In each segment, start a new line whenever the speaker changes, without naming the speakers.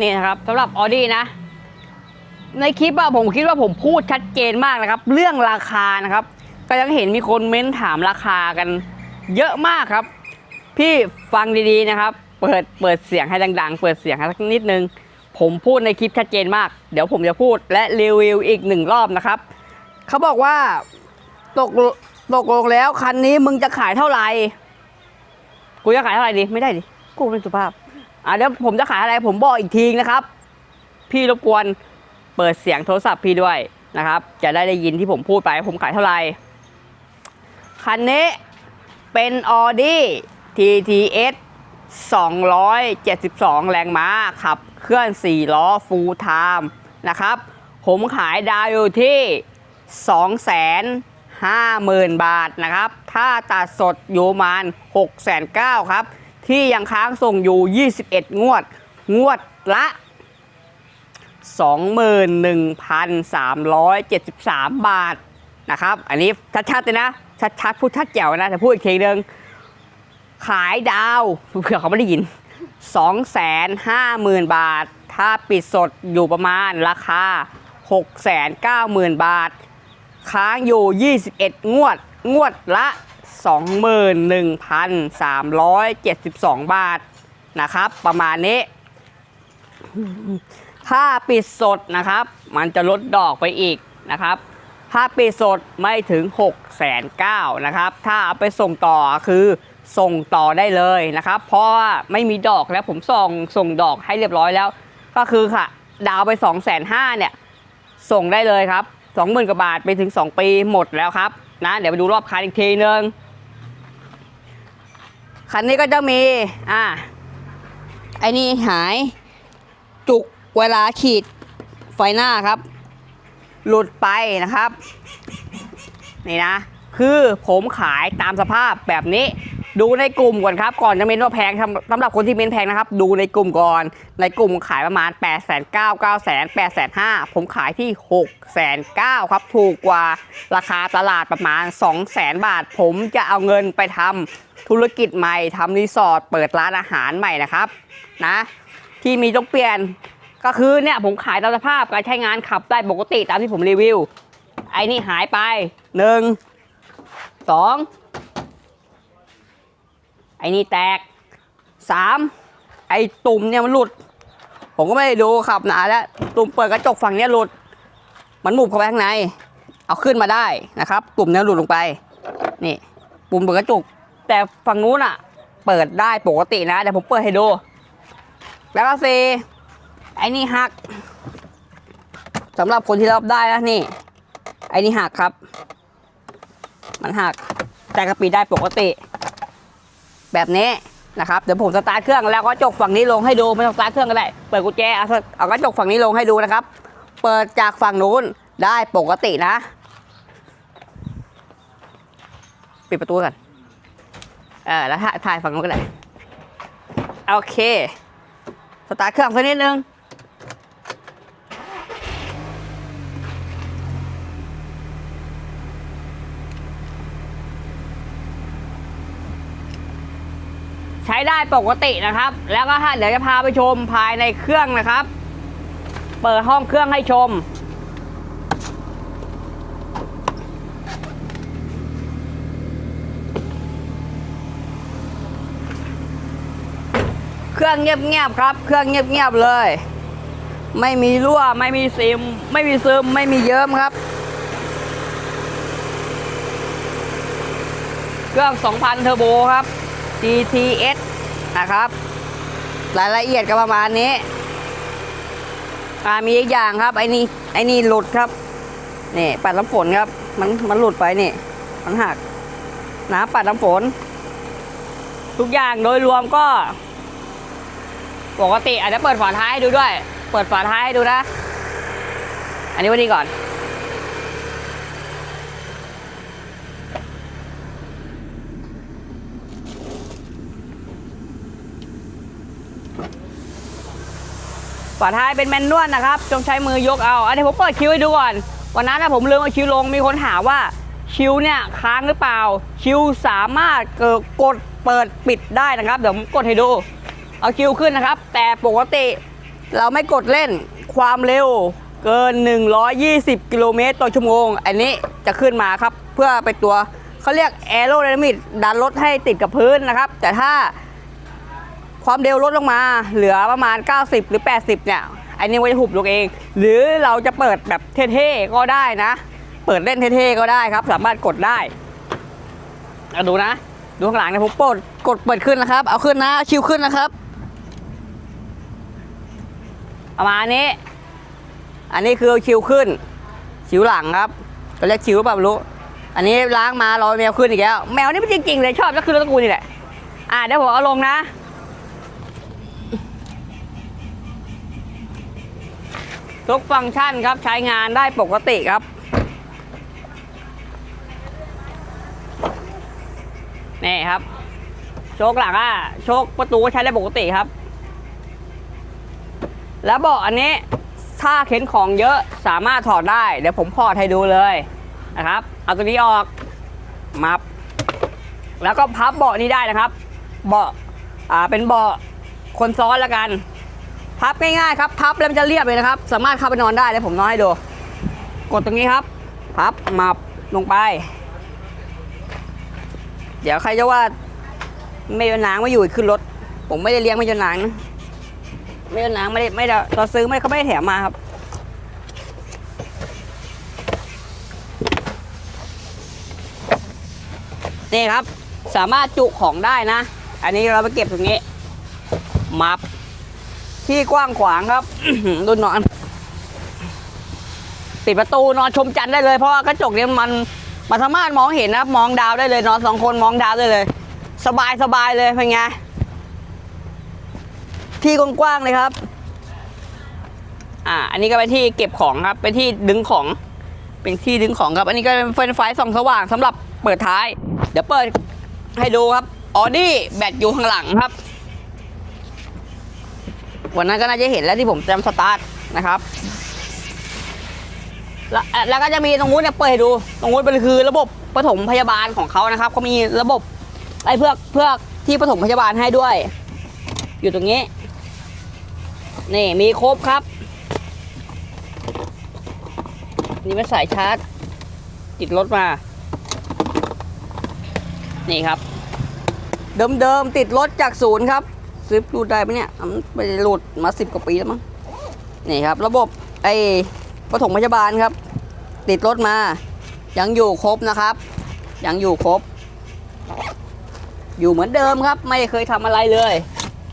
นี่นะครับสำหรับออดี้นะ ในคลิปอะผมคิดว่าผมพูดชัดเจนมากนะครับ เรื่องราคานะครับ ก็ยังเห็นมีคนเม้นถามราคากัน เยอะมากครับ พี่ฟังดีๆนะครับ เปิดเปิดเสียงให้ดัง ๆ เปิดเสียงให้สักนิดนึง ผมพูดในคลิปชัดเจนมาก เดี๋ยวผมจะพูดและรีวิวอีกหนึ่งรอบนะครับเขาบอกว่าตกตกลงแล้วคันนี้มึงจะขายเท่าไหร่กูจะขายเท่าไหร่ดีไม่ได้ดิกูเป็นสุภาพ อะเดี๋ยวผมจะขายอะไรผมบอกอีกทีนะครับ พี่รบกวนเปิดเสียงโทรศัพท์พี่ด้วยนะครับ จะได้ได้ยินที่ผมพูดไป ผมขายเท่าไหร่คันนี้เป็น Audi TTS 272 แรงม้าขับ เคลื่อน 4 ล้อ full time นะครับ ผมขายดาวอยู่ที่ 250,000 บาทนะครับ ถ้าตัดสดอยู่ประมาณ6,900ครับ ที่ยังค้างส่งอยู่ 21 งวด งวดละ 21,373 บาทนะครับ อันนี้ชัดๆเลยนะ ชัดๆ พูดชัดแจ๋วนะ แต่พูดอีกทีนึง ขายดาวเผื่อเขาไม่ได้ยิน 250,000 บาท ถ้าปิดสดอยู่ประมาณราคา 690,000 บาท ค้างอยู่ 21 งวด งวดละ 21,372 บาทนะครับ ประมาณนี้ ถ้าปิดสดนะครับ มันจะลดดอกไปอีกนะครับ ถ้าปิดสดไม่ถึง 6 9 0 0 0นะครับ ถ้าเอาไปส่งต่อคือส่งต่อได้เลยนะครับ เพราะว่าไม่มีดอกแล้วผมส่งส่งดอกให้เรียบร้อยแล้ว ก็คือค่ะ ดาวไป 2 5 0 0 0เนี่ย ส่งได้เลยครับ 20,000กว่าบาทไปถึง 2 ปีหมดแล้วครับนะ เดี๋ยวไปดูรอบคันอีกทีนึง คันนี้ก็จะมี อ่าไอ้นี่หายจุกเวลาขีดไฟหน้าครับ หลุดไปนะครับ นี่นะ คือผมขายตามสภาพแบบนี้ ดูในกลุ่มก่อนครับ ก่อนจะเม้นว่าแพงสำหรับคนที่เม้นแพงนะครับ ดูในกลุ่มก่อน ในกลุ่มขายประมาณ 8 9 0 0 0 9 9 0 0 0 8 5 0 0ผมขายที่ 6 9 0 0 0ครับ ถูกกว่าราคาตลาดประมาณ 2 0 0 0 0 0 บาท ผมจะเอาเงินไปทำธุรกิจใหม่ทำรีสอร์ทเปิดร้านอาหารใหม่นะครับนะที่มีต้องเปลี่ยนก็คือเนี่ยผมขายตามสภาพการใช้งานขับได้ปกติตามที่ผมรีวิว ไอ้นี่หายไปหนึ่งสอง ไอ้นี่แตกสามไอ้ตุ่มเนี่ยมันหลุด ผมก็ไม่ได้ดูขับหนาแล้ว ตุ่มเปิดกระจกฝั่งเนี้ยหลุด มันหมุบเข้าไปข้างใน เอาขึ้นมาได้นะครับ ตุ่มเนี้ยหลุดลงไป นี่ปุ่มเปิดกระจก แต่ฝั่งนู้นอะเปิดได้ปกตินะเดี๋ยวผมเปิดให้ดู แล้วก็สี่ไอ้นี่หักสำหรับคนที่รับได้นะนี่ ไอ้นี่หักครับ มันหักแต่กระปีได้ปกติ แบบนี้นะครับเดี๋ยวผมสตาร์ทเครื่องแล้วก็จกฝั่งนี้ลงให้ดูไม่ต้องสตาร์ทเครื่องก็ได้เปิดกุญแจเอาเอากระจกฝั่งนี้ลงให้ดูนะครับ เปิดจากฝั่งนู้นได้ปกตินะ ปิดประตูกันเออแล้วถ่ายฝั่งนู้นก็ได้โอเค สตาร์ทเครื่องสักนิดนึง ช้ได้ปกตินะครับ แล้วก็เดี๋ยวจะพาไปชมภายในเครื่องนะครับ เปิดห้องเครื่องให้ชม เครื่องเงียบๆครับ เครื่องเงียบๆเลย ไม่มีรั่วไม่มีซิม ไม่มีซึมไม่มีเยิ้มครับเครื่อง 2,000 เทอร์โบครับ GTS นะครับ รายละเอียดก็ประมาณนี้ามีอีกอย่างครับ ไอ้นี่ไอ้นี่หลุดครับนี่ปัดน้ำฝนครับ มันมันหลุดไปนี่ มันหักนะปัดน้ำฝน ทุกอย่างโดยรวมก็ ปกติอาจจะเปิดฝาท้ายให้ดูด้วย เปิดฝาท้ายให้ดูนะ อันนี้วันนี้ก่อนาท้ายเป็นแมนนวลนะครับจงใช้มือยกเอา อันนี้ผมเปิดคิวให้ดูก่อน วันนั้นนะผมลืมเอาคิวลงมีคนถามว่าคิวเนี่ยค้างหรือเปล่า คิวสามารถเกิดกดเปิดปิดได้นะครับ เดี๋ยวผมกดให้ดู เอาคิวขึ้นนะครับ แต่ปกติเราไม่กดเล่นความเร็วเกิน 120 กิโลเมตรต่อชั่วโมง อันนี้จะขึ้นมาครับ เพื่อเป็นตัวเขาเรียกแอโร d y นามิกดันรถให้ติดกับพื้นนะครับ แต่ถ้า ความเร็วลดลงมา เหลือประมาณ 90 หรือ 80 เนี่ย อันนี้มันจะหุบลงเอง หรือเราจะเปิดแบบเท่ๆก็ได้นะ เปิดเล่นเท่ๆก็ได้ครับ สามารถกดได้เอาดูนะ ดูข้างหลังนะผมปดกดเปิดขึ้นนะครับ เอาขึ้นนะเอาชิวขึ้นนะครับประมาณนี้ อันนี้คือชิวขึ้น ชิวหลังครับก็เรียกชิวหรือเปล่าไม่รู้ อันนี้ล้างมารอยแมวขึ้นอีกแล้ว แมวนี่มันจริงๆเลยชอบก็คือรถตระกูลนี่แหละ อ่าเดี๋ยวผมเอาลงนะ ทุกฟังก์ชันครับใช้งานได้ปกติครับ นี่ครับ โชคหลังอะโชคประตูก็ใช้ได้ปกติครับ แล้วเบาะอันนี้ถ้าเข็นของเยอะสามารถถอดได้ เดี๋ยวผมพอดให้ดูเลยนะครับ เอาตัวนี้ออกมับ แล้วก็พับเบาะนี้ได้นะครับ เบาะอ่าเป็นเบาะคนซ้อนแล้วกัน พับง่ายๆครับพับแล้วมันจะเรียบเลยนะครับ สามารถเข้าไปนอนได้เดี๋ยวผมนอนให้ดู กดตรงนี้ครับ พับมับลงไป เดี๋ยวใครจะว่าไม่ยนางไม่อยู่ขึ้นรถ ผมไม่ได้เลี้ยงไม่ยนางนะไม่ได้นางไม่ได้ไม่ได้ตอนซื้อไม่เขาไม่ได้แถมมาครับนี่ครับสามารถจุของได้นะ อันนี้เราไปเก็บตรงนี้มับ ที่กว้างขวางครับดูนอนปิดประตูนอนชมจันทร์ได้เลยเพราะว่ากระจกเนี่ยมันมันสามารถมองเห็นนะครับ มองดาวได้เลยนอนสองคนมองดาวได้เลย สบายสบายเลยเป็นไงที่กว้างๆเลยครับ อ่า อันนี้ก็เป็นที่เก็บของครับ เป็นที่ดึงของ เป็นที่ดึงของครับ อันนี้ก็เป็นเฟนไฟส่องสว่างสำหรับเปิดท้าย เดี๋ยวเปิดให้ดูครับ ออดี้แบตอยู่ข้างหลังครับ วันนั้นก็น่าจะเห็นแล้วที่ผมจำสตาร์ทนะครับ แล้วแล้วก็จะมีตรงนู้นเนี่ยเปิดให้ดู ตรงนู้นเป็นคือระบบปฐมพยาบาลของเขานะครับเขามีระบบไอ้เพื่อเพื่อที่ปฐมพยาบาลให้ด้วย อยู่ตรงนี้ นี่มีครบครับ นี่เป็นสายชาร์จ ติดรถมา นี่ครับ เดิมๆติดรถจากศูนย์ครับ ซื้อรูดได้ไหมเนี่ยมันไปหลุดมาสิบกว่าปีแล้วมั้งนี่ครับ ระบบไอ้ปฐมพยาบาลครับ ติดรถมา ยังอยู่ครบนะครับ ยังอยู่ครบ อยู่เหมือนเดิมครับ ไม่เคยทำอะไรเลย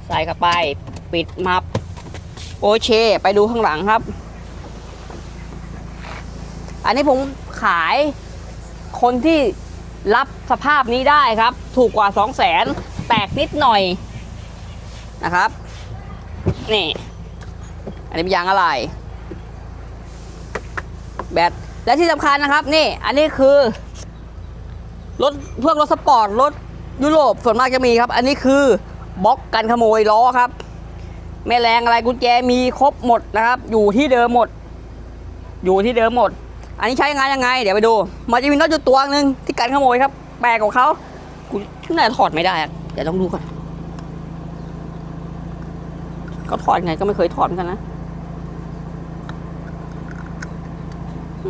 ใส่เข้าไปปิดมับโอเคไปดูข้างหลังครับ อันนี้ผมขายคนที่รับสภาพนี้ได้ครับ ถูกกว่า 2 0 0แสนแตกนิดหน่อย นะครับ นี่ อันนี้เป็นยางอะไร แบต และที่สำคัญนะครับ นี่ อันนี้คือรถพวกรถสปอร์ต รถยุโรปส่วนมากจะมีครับ อันนี้คือบล็อกกันขโมยล้อครับ แม่แรงอะไรกุญแจมีครบหมดนะครับ อยู่ที่เดิมหมด อยู่ที่เดิมหมด อันนี้ใช้งานยังไง เดี๋ยวไปดูมันจะมีน็อตอยู่ตัวหนึ่งที่กันขโมยครับ แปลกของเขากูน่าจะถอดไม่ได้เดี๋ยวต้องดูก่อน เขาถอดไงก็ไม่เคยถอดเหมือนกันนะ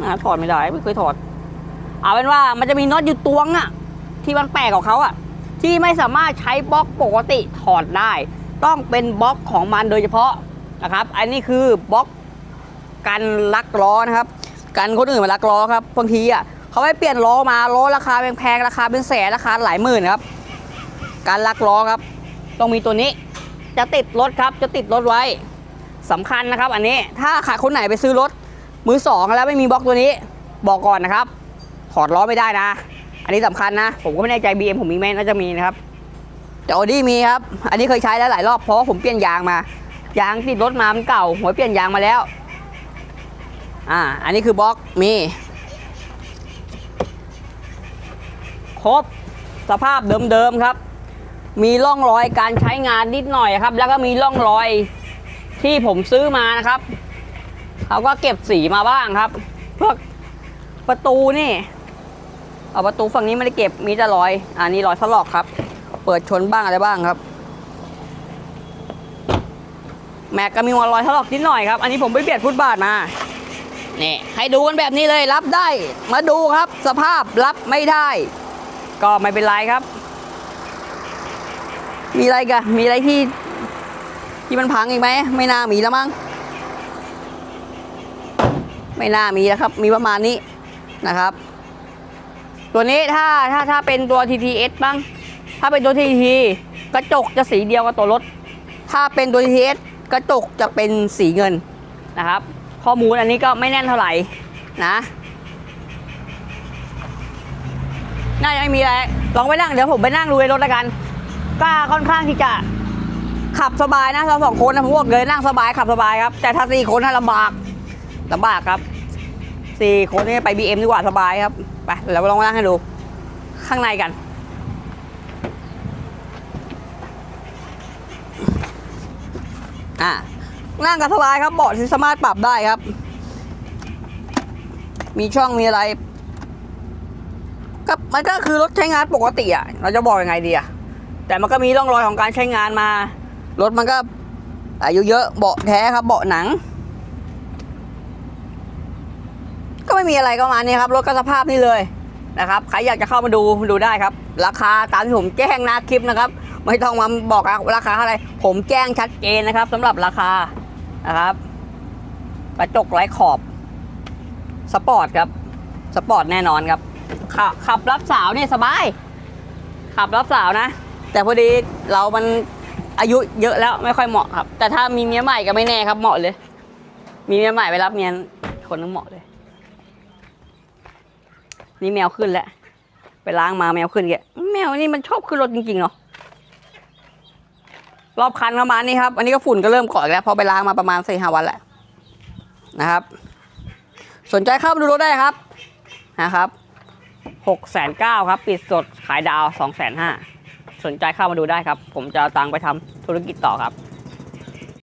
น่าถอดไม่ได้ไม่เคยถอด เอาเป็นว่ามันจะมีน็อตอยู่ตวงอะที่มันแปลกของเขาอะที่ไม่สามารถใช้บล็อกปกติถอดได้ ต้องเป็นบล็อกของมันโดยเฉพาะนะครับ อันนี้คือบล็อกกันลักล้อนะครับ กันคนอื่นมาลักล้อครับบางทีอะเขาไม่เปลี่ยนล้อมาล้อราคาแพงๆราคาเป็นแสนราคาหลายหมื่นครับ การลักล้อครับ ต้องมีตัวนี้ จะติดรถครับจะติดรถไว้สำคัญนะครับ อันนี้ถ้าใครคนไหนไปซื้อรถมือสองแล้วไม่มีบล็อกตัวนี้ บอกก่อนนะครับ ถอดล้อไม่ได้นะ อันนี้สำคัญนะ ผมก็ไม่แน่ใจ BM ผมมีไหมน่าจะมีนะครับ แต่ออดี้มีครับ อันนี้เคยใช้แล้วหลายรอบเพราะว่าผมเปลี่ยนยางมา ยางติดรถมามันเก่าหัวเปลี่ยนยางมาแล้วอ่าอันนี้คือบล็อกมีครบสภาพเดิมๆครับ มีร่องรอยการใช้งานนิดหน่อยครับ แล้วก็มีร่องรอยที่ผมซื้อมานะครับเขาก็เก็บสีมาบ้างครับพวกประตูนี่เอาประตูฝั่งนี้ไม่ได้เก็บมีแต่รอยอันนี้รอยถลอกครับ เปิดชนบ้างอะไรบ้างครับ แม็กก็มีรอยถลอกนิดหน่อยครับ อันนี้ผมไปเบียดฟุตบาทมานี่ให้ดูกันแบบนี้เลยรับได้ มาดูครับ สภาพรับไม่ได้ ก็ไม่เป็นไรครับ มีอะไรกันมีอะไรที่ ที่มันพังอีกไหมไม่น่ามีแล้วมั้งไม่น่ามีแล้วครับ มีประมาณนี้นะครับ ตัวนี้ถ้าถ้าถ้าเป็นตัว TTS บ้างถ้าเป็นตัว TT กระจกจะสีเดียวกับตัวรถ ถ้าเป็นตัว TTS กระจกจะเป็นสีเงินนะครับ ข้อมูลอันนี้ก็ไม่แน่นเท่าไหร่นะน่าจะไม่มีอะไร ลองไปนั่ง เดี๋ยวผมไปนั่งดูในรถแล้วกัน ก็ค่อนข้างที่จะขับสบายนะเราสองคนนะผมบอกเลยนั่งสบายขับสบายครับแต่ถ้าสี่คนน่าลำบากลำบากครับสี่คนนี่ไป BM ดีกว่าสบายครับไปเดี๋ยวเราลองนั่งให้ดู ข้างในกัน อะนั่งกันสบายครับเบาะที่สามารถปรับได้ครับ มีช่องมีอะไรก็มันก็คือรถใช้งานปกติอะเราจะบอกยังไงดีอะ แต่มันก็มีร่องรอยของการใช้งานมา รถมันก็อายุเยอะเบาะแท้ครับเบาะหนัง ก็ไม่มีอะไรก็ประมาณนี้ครับ รถก็สภาพนี้เลยนะครับใครอยากจะเข้ามาดูดูได้ครับ ราคาตามที่ผมแจ้งหน้าคลิปนะครับ ไม่ต้องมาบอกราคาอะไร ผมแจ้งชัดเจนนะครับสำหรับราคานะครับกระจกไร้ขอบสปอร์ตครับสปอร์ตแน่นอนครับขับขับรับสาวเนี่ยสบาย ขับรับสาวนะ แต่พอดีเรามันอายุเยอะแล้วไม่ค่อยเหมาะครับ แต่ถ้ามีเมียใหม่ก็ไม่แน่ครับเหมาะเลย มีเมียใหม่ไปรับเมียคนนึงเหมาะเลย นี่แมวขึ้นแล้วไปล้างมาแมวขึ้นแกแมวนี่มันชอบขึ้นรถจริงๆเนาะรอบคันประมาณนี้ครับอันนี้ก็ฝุ่นก็เริ่มเกาะอีกแล้วพอไปล้างมาประมาณสี่ห้าวันแล้วนะครับ สนใจเข้ามาดูรถได้ครับนะครับหกแสนเก้าครับ ปิดสดขายดาวสองแสนห้า สนใจเข้ามาดูได้ครับ ผมจะตังไปทำธุรกิจต่อครับ